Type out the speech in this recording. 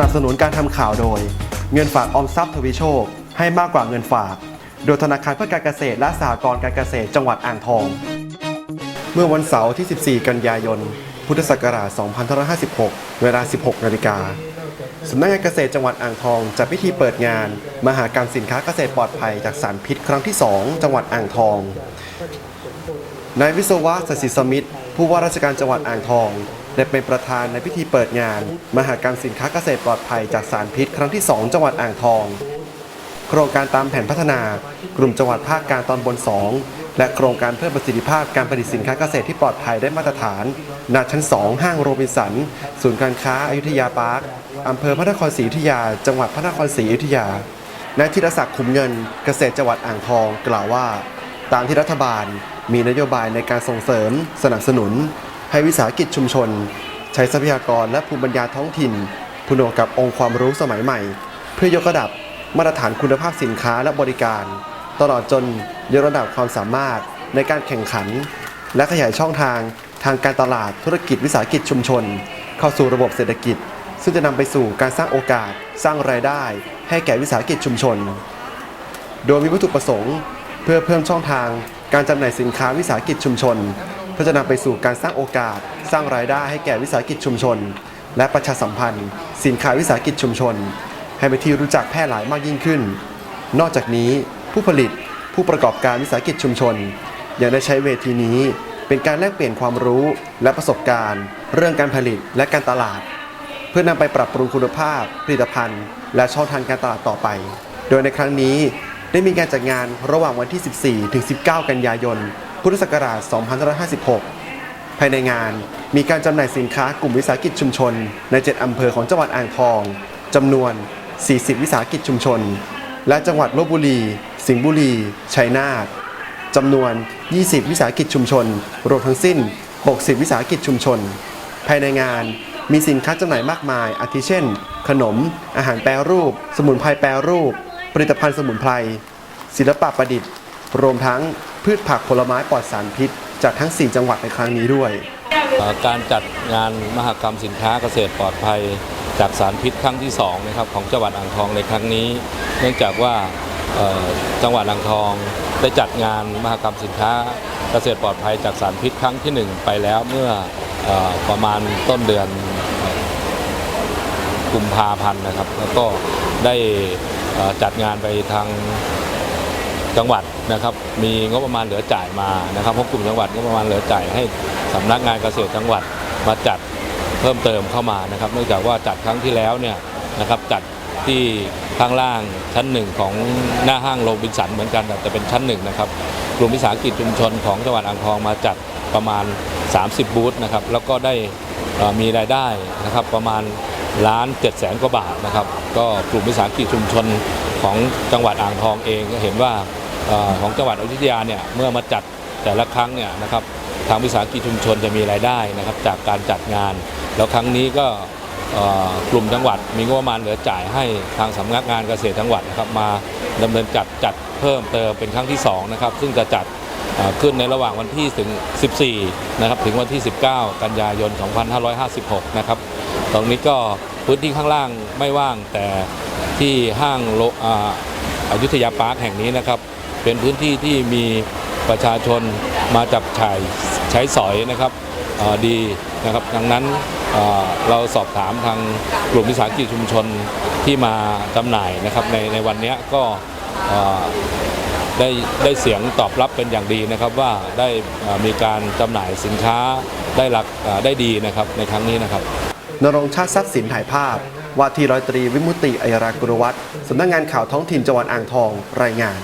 นับสนุนการทำข่าวโดย เงินฝากออมทรัพย์ทวีโชค ให้มากกว่าเงินฝาก โดยธนาคารเพื่อการเกษตรและสหกรณ์การเกษตรจังหวัดอ่างทอง เมื่อวันเสาร์ที่ 14 กันยายน พุทธศักราช 2556 เวลา 16 นาฬิกาสำนักงานเกษตรจังหวัดอ่างทองจัดพิธีเปิดงาน มหากรรมสินค้าเกษตรปลอดภัยจากสารพิษครั้งที่ 2 จังหวัดอ่างทองนายวิศวะสศิสมิทธิ์ผู้ว่าราชการจังหวัดอ่างทอง ได้เป็นประธานในพิธีเปิดงาน มหากรรมสินค้าเกษตรปลอดภัยจากสารพิษครั้งที่ 2 จังหวัดอ่างทอง โครงการตามแผนพัฒนากลุ่มจังหวัดภาคกลางตอนบน 2 และโครงการเพิ่มประสิทธิภาพการผลิตสินค้าเกษตรที่ปลอดภัยได้มาตรฐานณชั้น 2 ห้างโรบินสัน ศูนย์การค้าอายุทยาพาร์คอำเภอพระนครศรีอยุธยา จังหวัดพระนครศรีอยุธยานายธีรศักดิ์ขุมเงินเกษตรจังหวัดอ่างทองกล่าวว่า ตามที่รัฐบาลมีนโยบายในการส่งเสริม สนับสนุน ให้วิสาหกิจชุมชน ใช้ทรัพยากรและภูมิปัญญาท้องถิ่นผนวกกับองค์ความรู้สมัยใหม่ เพื่อยกระดับมาตรฐานคุณภาพสินค้าและบริการ ตลอดจนยกระดับความสามารถในการแข่งขัน และขยายช่องทางทางการตลาดธุรกิจวิสาหกิจชุมชน เข้าสู่ระบบเศรษฐกิจ ซึ่งจะนำไปสู่การสร้างโอกาส สร้างรายได้ ให้แก่วิสาหกิจชุมชน โดยมีวัตถุประสงค์ เพื่อเพิ่มช่องทางการจำหน่ายสินค้าวิสาหกิจชุมชน เพื่อจะนำไปสู่การสร้างโอกาส สร้างรายได้ให้แก่วิสาหกิจชุมชน และประชาสัมพันธ์ สินค้าวิสาหกิจชุมชน ให้เป็นที่รู้จักแพร่หลายมากยิ่งขึ้น นอกจากนี้ผู้ผลิตผู้ประกอบการวิสาหกิจชุมชน ยังได้ใช้เวทีนี้เป็นการแลกเปลี่ยนความรู้และประสบการณ์ เรื่องการผลิตและการตลาด เพื่อนำไปปรับปรุงคุณภาพ ผลิตภัณฑ์ และช่องทางการตลาดต่อไป โดยในครั้งนี้ได้มีการจัดงานระหว่างวันที่ 14 ถึง 19 กันยายน พุทธศักราช 2556 ภายในงานมีการจำหน่ายสินค้ากลุ่มวิสาหกิจชุมชน ใน 7 อำเภอของจังหวัดอ่างทองจำนวน 40 วิสาหกิจชุมชน และจังหวัดลบบุรี สิงห์บุรี ชัยนาทจำนวน 20 วิสาหกิจชุมชน รวมทั้งสิ้น 60 วิสาหกิจชุมชน ภายในงานมีสินค้าจำหน่ายมากมาย อาทิเช่น ขนม อาหารแปรรูป สมุนไพรแปรรูป ผลิตภัณฑ์สมุนไพร ศิลปะประดิษฐ์ รวมทั้งพืชผักผลไม้ปลอดสารพิษ จากทั้ง 4 จังหวัดในครั้งนี้ด้วย การจัดงานมหกรรมสินค้าเกษตรปลอดภัย จากสารพิษครั้งที่2นะครับของจังหวัดอ่างทองในครั้งนี้ เนื่องจากว่าจังหวัดอ่างทองได้จัดงานมหกรรมสินค้าเกษตรปลอดภัยจากสารพิษครั้งที่ 1 ไปแล้วเมื่ออประมาณต้นเดือนกุมภาพันธ์นะครับ แล้วก็ได้จัดงานไปทาง จังหวัดนะครับ มีงบประมาณเหลือจ่ายมานะครับเพราะกลุ่มจังหวัดงบประมาณเหลือจ่ายให้สำนักงานเกษตรจังหวัดมาจัดเพิ่มเติมเข้ามานะครับเนื่องจากว่าจัดครั้งที่แล้วเนี่ยนะครับจัดที่ข้างล่างชั้นหนึ่งของหน้าห้างโรบินสันเหมือนกันแต่เป็นชั้นหนึ่งนะครับกลุ่มวิสาหกิจชุมชนของจังหวัดอ่างทองมาจัดประมาณ 30 บูธนะครับแล้วก็ได้มีรายได้นะครับประมาณล้านเจ็ดแสนกว่าบาทนะครับ ก็กลุ่มวิสาหกิจชุมชนของจังหวัดอ่างทองเองก็เห็นว่า ของจังหวัดอยุธยาเนี่ยเมื่อมาจัดแต่ละครั้งเนี่ยนะครับทางวิสาหกิจชุมชนจะมีรายได้นะครับจากการจัดงาน แล้วครั้งนี้ก็กลุ่มจังหวัดมีงบประมาณเหลือจ่ายให้ทางสำนักงานเกษตรจังหวัดนะครับมาดำเนินจัดจัดเพิ่มเติมเป็นครั้งที่2นะครับซึ่งจะจัดขึ้นในระหว่างวันที่ถึง 14 นะครับ ถึงวันที่ 19 กันยายน 2556 นะครับ ตรงนี้ก็พื้นที่ข้างล่างไม่ว่างแต่ที่ห้างโลอ,อยุธยาพาร์คแห่งนี้นะครับ เป็นพื้นที่ที่มีประชาชนมาจับจ่ายใช้สอยนะครับดีนะครับ ดังนั้นเราสอบถามทางกลุ่มวิสาหกิจชุมชนที่มาจำหน่ายนะครับในในวันนี้ก็ได้ได้เสียงตอบรับเป็นอย่างดีนะครับว่าได้มีการจำหน่ายสินค้าได้หลักได้ดีนะครับในครั้งนี้นะครับนรงชาติทรัพย์สินถ่ายภาพ ว่าที่ร้อยตรีวิมุตติอัยรากุลวัฒน์สำนักงานข่าวท้องถิ่นจังหวัดอ่างทองรายงาน